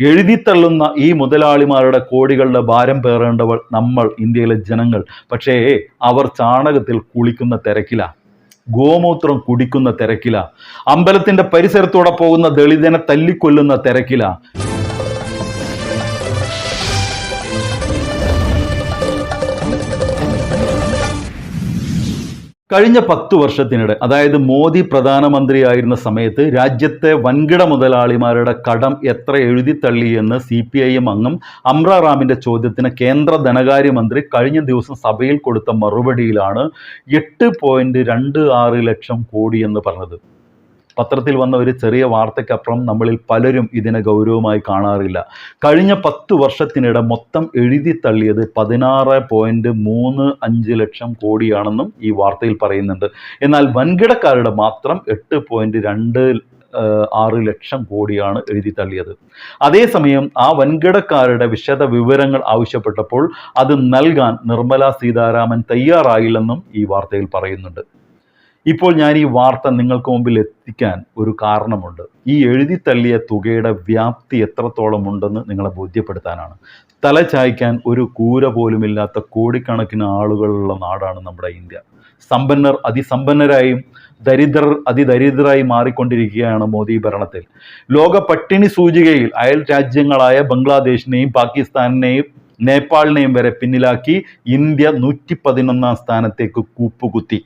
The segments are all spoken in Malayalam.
എഴുതിത്തള്ളുന്ന ഈ മുതലാളിമാരുടെ കോടികളുടെ ഭാരം പേറേണ്ടവൾ നമ്മൾ ഇന്ത്യയിലെ ജനങ്ങൾ. പക്ഷേ അവർ ചാണകത്തിൽ കുളിക്കുന്ന തിരക്കിലാണ് ഗോമൂത്രം കുടിക്കുന്ന തിരക്കില. അമ്പലത്തിന്റെ പരിസരത്തൂടെ പോകുന്ന ദളിതനെ തല്ലിക്കൊല്ലുന്ന തിരക്കില. കഴിഞ്ഞ പത്തു വർഷത്തിനിടെ അതായത് മോദി പ്രധാനമന്ത്രിയായിരുന്ന സമയത്ത് രാജ്യത്തെ വൻകിട മുതലാളിമാരുടെ കടം എത്ര എഴുതിത്തള്ളി തള്ളിയെന്ന് സി പി ഐ എം അംഗം അമ്ര റാമിന്റെ ചോദ്യത്തിന് കേന്ദ്ര ധനകാര്യമന്ത്രി കഴിഞ്ഞ ദിവസം സഭയിൽ കൊടുത്ത മറുപടിയിലാണ് എട്ട് ലക്ഷം കോടി എന്ന് പറഞ്ഞത്. പത്രത്തിൽ വന്ന ഒരു ചെറിയ വാർത്തയ്ക്കപ്പുറം നമ്മളിൽ പലരും ഇതിനെ ഗൗരവമായി കാണാറില്ല. കഴിഞ്ഞ പത്ത് വർഷത്തിനിടെ മൊത്തം എഴുതി തള്ളിയത് പതിനാറ് പോയിന്റ് മൂന്ന് അഞ്ച് ലക്ഷം കോടിയാണെന്നും ഈ വാർത്തയിൽ പറയുന്നുണ്ട്. എന്നാൽ വൻകിടക്കാരുടെ മാത്രം എട്ട് പോയിന്റ് രണ്ട് ആറ് ലക്ഷം കോടിയാണ് എഴുതി തള്ളിയത്. അതേസമയം ആ വൻകിടക്കാരുടെ വിശദ വിവരങ്ങൾ ആവശ്യപ്പെട്ടപ്പോൾ അത് നൽകാൻ നിർമ്മല സീതാരാമൻ തയ്യാറായില്ലെന്നും ഈ വാർത്തയിൽ പറയുന്നുണ്ട്. ഇപ്പോൾ ഞാൻ ഈ വാർത്ത നിങ്ങൾക്ക് മുമ്പിൽ എത്തിക്കാൻ ഒരു കാരണമുണ്ട്. ഈ എഴുതി തള്ളിയ തുകയുടെ വ്യാപ്തി എത്രത്തോളം ഉണ്ടെന്ന് നിങ്ങളെ ബോധ്യപ്പെടുത്താനാണ്. തല ചായ്ക്കാൻ ഒരു കൂര പോലുമില്ലാത്ത കോടിക്കണക്കിന് ആളുകളുള്ള നാടാണ് നമ്മുടെ ഇന്ത്യ. സമ്പന്നർ അതിസമ്പന്നരായും ദരിദ്രർ അതിദരിദ്രരായി മാറിക്കൊണ്ടിരിക്കുകയാണ് മോദി ഭരണത്തിൽ. ലോക പട്ടിണി സൂചികയിൽ അയൽ രാജ്യങ്ങളായ ബംഗ്ലാദേശിനെയും പാകിസ്ഥാനെയും നേപ്പാളിനെയും വരെ പിന്നിലാക്കി ഇന്ത്യ നൂറ്റി പതിനൊന്നാം സ്ഥാനത്തേക്ക് കൂപ്പുകുത്തി.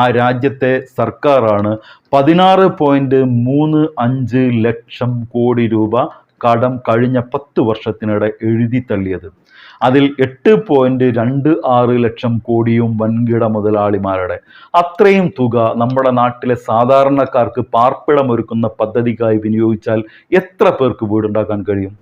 ആ രാജ്യത്തെ സർക്കാരാണ് പതിനാറ് പോയിന്റ് മൂന്ന് അഞ്ച് ലക്ഷം കോടി രൂപ കടം കഴിഞ്ഞ പത്ത് വർഷത്തിനിടെ എഴുതി തള്ളിയത്. അതിൽ എട്ട് പോയിന്റ് രണ്ട് ആറ് ലക്ഷം കോടിയും വൻകിട മുതലാളിമാരുടെ. അത്രയും തുക നമ്മുടെ നാട്ടിലെ സാധാരണക്കാർക്ക് പാർപ്പിടമൊരുക്കുന്ന പദ്ധതിക്കായി വിനിയോഗിച്ചാൽ എത്ര പേർക്ക് വീടുണ്ടാക്കാൻ കഴിയും?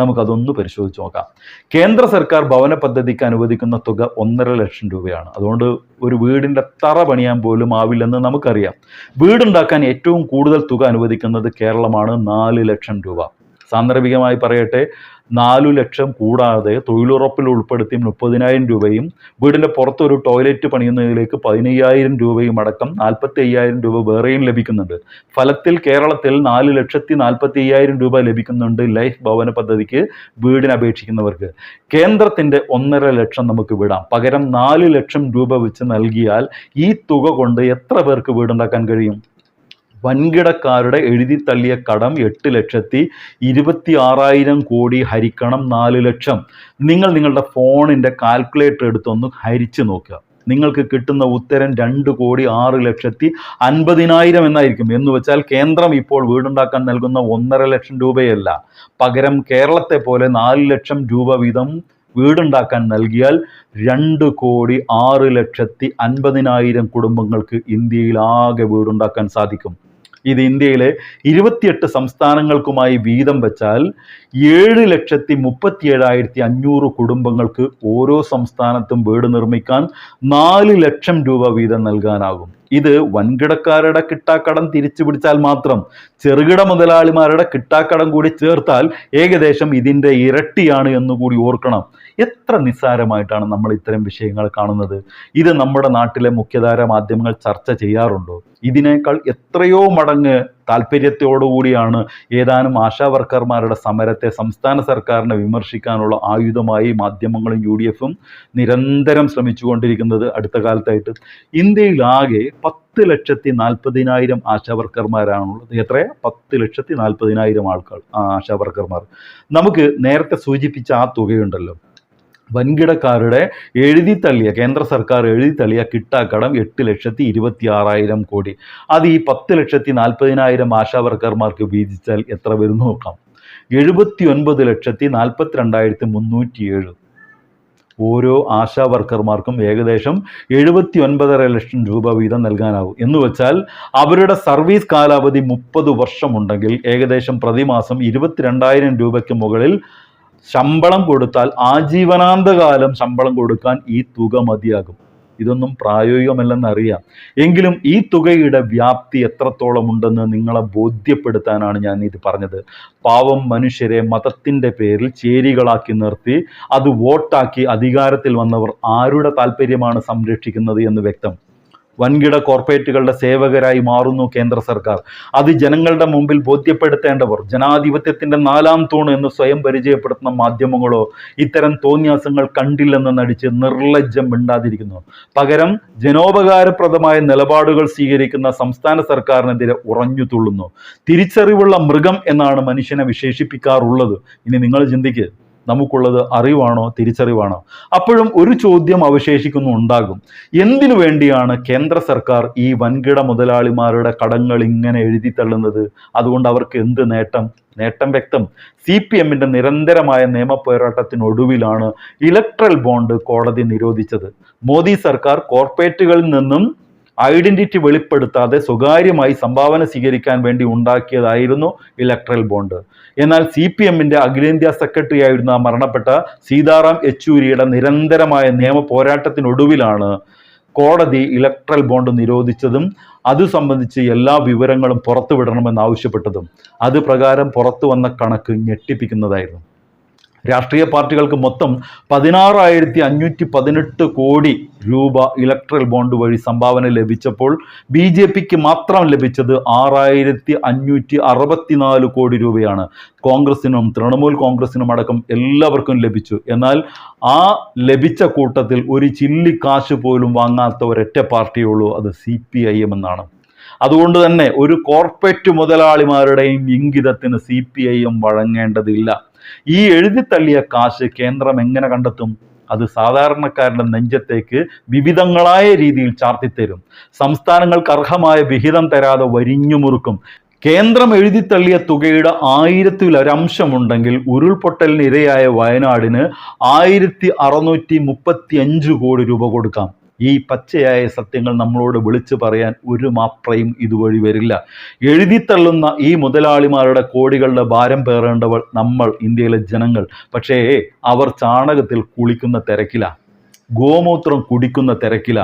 നമുക്കതൊന്ന് പരിശോധിച്ച് നോക്കാം. കേന്ദ്ര സർക്കാർ ഭവന പദ്ധതിക്ക് അനുവദിക്കുന്ന തുക ഒന്നര ലക്ഷം രൂപയാണ്. അതുകൊണ്ട് ഒരു വീടിന്റെ തറ പണിയാൻ പോലും ആവില്ലെന്ന് നമുക്കറിയാം. വീടുണ്ടാക്കാൻ ഏറ്റവും കൂടുതൽ തുക അനുവദിക്കുന്നത് കേരളമാണ് നാല് ലക്ഷം രൂപ. സാന്ദർഭികമായി പറയട്ടെ നാലു ലക്ഷം കൂടാതെ തൊഴിലുറപ്പിൽ ഉൾപ്പെടുത്തി മുപ്പതിനായിരം രൂപയും വീടിന്റെ പുറത്തൊരു ടോയ്ലറ്റ് പണിയുന്നതിലേക്ക് പതിനയ്യായിരം രൂപയും അടക്കം നാൽപ്പത്തി അയ്യായിരം രൂപ വേറെയും ലഭിക്കുന്നുണ്ട്. ഫലത്തിൽ കേരളത്തിൽ നാല് ലക്ഷത്തി നാൽപ്പത്തി അയ്യായിരം രൂപ ലഭിക്കുന്നുണ്ട് ലൈഫ് ഭവന പദ്ധതിക്ക് വീടിന് അപേക്ഷിക്കുന്നവർക്ക്. കേന്ദ്രത്തിന്റെ ഒന്നര ലക്ഷം നമുക്ക് വിടാം. പകരം നാല് ലക്ഷം രൂപ വെച്ച് നൽകിയാൽ ഈ തുക കൊണ്ട് എത്ര പേർക്ക് വീടുണ്ടാക്കാൻ കഴിയും? വൻകിടക്കാരുടെ എഴുതി തള്ളിയ കടം എട്ട് ലക്ഷത്തി ഇരുപത്തി ആറായിരം കോടി ഹരിക്കണം നാല് ലക്ഷം. നിങ്ങൾ നിങ്ങളുടെ ഫോണിന്റെ കാൽക്കുലേറ്റർ എടുത്തൊന്ന് ഹരിച്ച് നോക്കുക. നിങ്ങൾക്ക് കിട്ടുന്ന ഉത്തരം രണ്ട് കോടി ആറ് ലക്ഷത്തി അൻപതിനായിരം എന്നായിരിക്കും. എന്ന് വെച്ചാൽ കേന്ദ്രം ഇപ്പോൾ വീടുണ്ടാക്കാൻ നൽകുന്ന ഒന്നര ലക്ഷം രൂപയല്ല. പകരം കേരളത്തെ പോലെ നാല് ലക്ഷം രൂപ വീതം വീടുണ്ടാക്കാൻ നൽകിയാൽ രണ്ട് കോടി ആറ് ലക്ഷത്തി അൻപതിനായിരം കുടുംബങ്ങൾക്ക് ഇന്ത്യയിൽ ആകെ വീടുണ്ടാക്കാൻ സാധിക്കും. ഇത് ഇന്ത്യയിലെ ഇരുപത്തിയെട്ട് സംസ്ഥാനങ്ങൾക്കുമായി വീതം വെച്ചാൽ ഏഴ് ലക്ഷത്തി മുപ്പത്തി ഏഴായിരത്തി അഞ്ഞൂറ് കുടുംബങ്ങൾക്ക് ഓരോ സംസ്ഥാനത്തും വീട് നിർമ്മിക്കാൻ നാല് ലക്ഷം രൂപ വീതം നൽകാനാകും. ഇത് വൻകിടക്കാരുടെ കിട്ടാക്കടം തിരിച്ചു പിടിച്ചാൽ മാത്രം ചെറുകിട മുതലാളിമാരുടെ കിട്ടാക്കടം കൂടി ചേർത്താൽ ഏകദേശം ഇതിന്റെ ഇരട്ടിയാണ് എന്നുകൂടി ഓർക്കണം. എത്ര നിസ്സാരമായിട്ടാണ് നമ്മൾ ഇത്തരം വിഷയങ്ങൾ കാണുന്നത്. ഇത് നമ്മുടെ നാട്ടിലെ മുഖ്യധാര മാധ്യമങ്ങൾ ചർച്ച ചെയ്യാറുണ്ടോ? ഇതിനേക്കാൾ എത്രയോ മടങ്ങ് താല്പര്യത്തോടുകൂടിയാണ് ഏതാനും ആശാ വർക്കർമാരുടെ സമരത്തെ സംസ്ഥാന സർക്കാരിനെ വിമർശിക്കാനുള്ള ആയുധമായി മാധ്യമങ്ങളും യു ഡി എഫും നിരന്തരം ശ്രമിച്ചുകൊണ്ടിരിക്കുന്നത് അടുത്ത കാലത്തായിട്ട്. ഇന്ത്യയിലാകെ പത്ത് ലക്ഷത്തി നാൽപ്പതിനായിരം ആശാ വർക്കർമാരാണുള്ളത്. എത്ര പത്ത് ലക്ഷത്തി നാൽപ്പതിനായിരം ആൾക്കാർ ആശാവർക്കർമാർ ആശാ വർക്കർമാർ. നമുക്ക് നേരത്തെ സൂചിപ്പിച്ച ആ തുകയുണ്ടല്ലോ. വൻകിടക്കാരുടെ എഴുതി തള്ളിയ കേന്ദ്ര സർക്കാർ എഴുതി തള്ളിയ കിട്ടാക്കടം എട്ട് ലക്ഷത്തി ഇരുപത്തി ആറായിരം കോടി. അത് ഈ പത്ത് ലക്ഷത്തി നാൽപ്പതിനായിരം ആശാ വർക്കർമാർക്ക് വീതിച്ചാൽ എത്ര വരും നോക്കാം. എഴുപത്തി ഒൻപത് ലക്ഷത്തി നാൽപ്പത്തി രണ്ടായിരത്തി മുന്നൂറ്റി ഏഴ് ഓരോ ആശാ വർക്കർമാർക്കും ഏകദേശം എഴുപത്തി ഒൻപതര ലക്ഷം രൂപ വീതം നൽകാനാവും. എന്ന് വെച്ചാൽ അവരുടെ സർവീസ് കാലാവധി മുപ്പത് വർഷമുണ്ടെങ്കിൽ ഏകദേശം പ്രതിമാസം ഇരുപത്തിരണ്ടായിരം രൂപയ്ക്ക് മുകളിൽ ശമ്പളം കൊടുത്താൽ ആജീവനാന്തകാലം ശമ്പളം കൊടുക്കാൻ ഈ തുക മതിയാകും. ഇതൊന്നും പ്രായോഗികമല്ലെന്ന് അറിയാം എങ്കിലും ഈ തുകയുടെ വ്യാപ്തി എത്രത്തോളം ഉണ്ടെന്ന് നിങ്ങളെ ബോധ്യപ്പെടുത്താനാണ് ഞാൻ ഇത് പറഞ്ഞത്. പാവം മനുഷ്യരെ മതത്തിന്റെ പേരിൽ ചേരികളാക്കി നിർത്തി അത് വോട്ടാക്കി അധികാരത്തിൽ വന്നവർ ആരുടെ താല്പര്യമാണ് സംരക്ഷിക്കുന്നത് എന്ന് വ്യക്തം. വൻകിട കോർപ്പറേറ്റുകളുടെ സേവകരായി മാറുന്നു കേന്ദ്ര സർക്കാർ. അത് ജനങ്ങളുടെ മുമ്പിൽ ബോധ്യപ്പെടുത്തേണ്ടവർ ജനാധിപത്യത്തിന്റെ നാലാം തൂണ് എന്ന് സ്വയം പരിചയപ്പെടുത്തുന്ന മാധ്യമങ്ങളോ ഇത്തരം തോന്നിയാസങ്ങൾ കണ്ടില്ലെന്ന് നടിച്ച് നിർലജ്ജം മിണ്ടാതിരിക്കുന്നു. പകരം ജനോപകാരപ്രദമായ നിലപാടുകൾ സ്വീകരിക്കുന്ന സംസ്ഥാന സർക്കാരിനെതിരെ ഉറഞ്ഞു തുള്ളുന്നു. തിരിച്ചറിവുള്ള മൃഗം എന്നാണ് മനുഷ്യനെ വിശേഷിപ്പിക്കാറുള്ളത്. ഇനി നിങ്ങൾ ചിന്തിക്കുക നമുക്കുള്ളത് അറിവാണോ തിരിച്ചറിവാണോ? അപ്പോഴും ഒരു ചോദ്യം അവശേഷിക്കുന്നു ഉണ്ടാകും. എന്തിനു വേണ്ടിയാണ് കേന്ദ്ര സർക്കാർ ഈ വൻകിട മുതലാളിമാരുടെ കടങ്ങൾ ഇങ്ങനെ എഴുതി തള്ളുന്നത്? അതുകൊണ്ട് അവർക്ക് എന്ത് നേട്ടം? നേട്ടം വ്യക്തം. സി പി എമ്മിന്റെ നിരന്തരമായ നിയമ പോരാട്ടത്തിനൊടുവിലാണ് ഇലക്ട്രൽ ബോണ്ട് കോടതി നിരോധിച്ചത്. മോദി സർക്കാർ കോർപ്പറേറ്റുകളിൽ നിന്നും ഐഡന്റിറ്റി വെളിപ്പെടുത്താതെ സ്വകാര്യമായി സംഭാവന സ്വീകരിക്കാൻ വേണ്ടി ഉണ്ടാക്കിയതായിരുന്നു ഇലക്ട്രൽ ബോണ്ട്. എന്നാൽ സി പി എമ്മിന്റെ അഖിലേന്ത്യാ സെക്രട്ടറി ആയിരുന്ന മരണപ്പെട്ട സീതാറാം യെച്ചൂരിയുടെ നിരന്തരമായ നിയമ പോരാട്ടത്തിനൊടുവിലാണ് കോടതി ഇലക്ട്രൽ ബോണ്ട് നിരോധിച്ചതും അത് സംബന്ധിച്ച് എല്ലാ വിവരങ്ങളും പുറത്തുവിടണമെന്ന് ആവശ്യപ്പെട്ടതും. അത് പ്രകാരം പുറത്തു വന്ന കണക്ക് ഞെട്ടിപ്പിക്കുന്നതായിരുന്നു. രാഷ്ട്രീയ പാർട്ടികൾക്ക് മൊത്തം പതിനാറായിരത്തി അഞ്ഞൂറ്റി പതിനെട്ട് കോടി രൂപ ഇലക്ട്രൽ ബോണ്ട് വഴി സംഭാവന ലഭിച്ചപ്പോൾ ബി ജെ പിക്ക് മാത്രം ലഭിച്ചത് ആറായിരത്തി അഞ്ഞൂറ്റി അറുപത്തിനാല് കോടി രൂപയാണ്. കോൺഗ്രസിനും തൃണമൂൽ കോൺഗ്രസിനും അടക്കം എല്ലാവർക്കും ലഭിച്ചു. എന്നാൽ ആ ലഭിച്ച കൂട്ടത്തിൽ ഒരു ചില്ലി കാശ് പോലും വാങ്ങാത്ത ഒരൊറ്റ പാർട്ടിയേ ഉള്ളൂ അത് സി പി ഐ എം എന്നാണ്. അതുകൊണ്ട് തന്നെ ഒരു കോർപ്പറേറ്റ് മുതലാളിമാരുടെയും ഇംഗിതത്തിന് സി പി ഐ എം വഴങ്ങേണ്ടതില്ല. ഈ എഴുതിത്തള്ളിയ കാശ് കേന്ദ്രം എങ്ങനെ കണ്ടെത്തും? അത് സാധാരണക്കാരുടെ നെഞ്ചത്തേക്ക് വിവിധങ്ങളായ രീതിയിൽ ചാർത്തിത്തരും. സംസ്ഥാനങ്ങൾക്ക് അർഹമായ വിഹിതം തരാതെ വരിഞ്ഞുമുറുക്കും. കേന്ദ്രം എഴുതിത്തള്ളിയ തുകയുടെ ആയിരത്തിൽ ഒരംശമുണ്ടെങ്കിൽ ഉരുൾപൊട്ടലിന് ഇരയായ വയനാടിന് ആയിരത്തി അറുന്നൂറ്റി മുപ്പത്തി അഞ്ച് കോടി രൂപ കൊടുക്കാം. ഈ പച്ചയായ സത്യങ്ങൾ നമ്മളോട് വിളിച്ചു പറയാൻ ഒരു മാപ്രയും ഇതുവഴി വരില്ല. എഴുതിത്തള്ളുന്ന ഈ മുതലാളിമാരുടെ കോടികളുടെ ഭാരം പേറേണ്ടവൾ നമ്മൾ ഇന്ത്യയിലെ ജനങ്ങൾ. പക്ഷേ അവർ ചാണകത്തിൽ കുളിക്കുന്ന തിരക്കില. ഗോമൂത്രം കുടിക്കുന്ന തിരക്കില.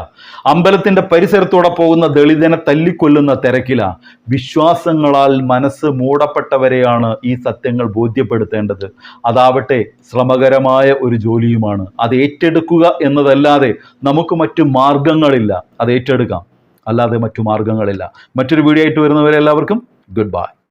അമ്പലത്തിന്റെ പരിസരത്തൂടെ പോകുന്ന ദളിതനെ തല്ലിക്കൊല്ലുന്ന തിരക്കില. വിശ്വാസങ്ങളാൽ മനസ്സ് മൂടപ്പെട്ടവരെയാണ് ഈ സത്യങ്ങൾ ബോധ്യപ്പെടുത്തേണ്ടത്. അതാവട്ടെ ശ്രമകരമായ ഒരു ജോലിയുമാണ്. അത് ഏറ്റെടുക്കുക എന്നതല്ലാതെ നമുക്ക് മറ്റു മാർഗങ്ങളില്ല. അത് ഏറ്റെടുക്കാം. അല്ലാതെ മറ്റു മാർഗങ്ങളില്ല. മറ്റൊരു വീഡിയോ ആയിട്ട് വരുന്നവരെ എല്ലാവർക്കും ഗുഡ് ബൈ.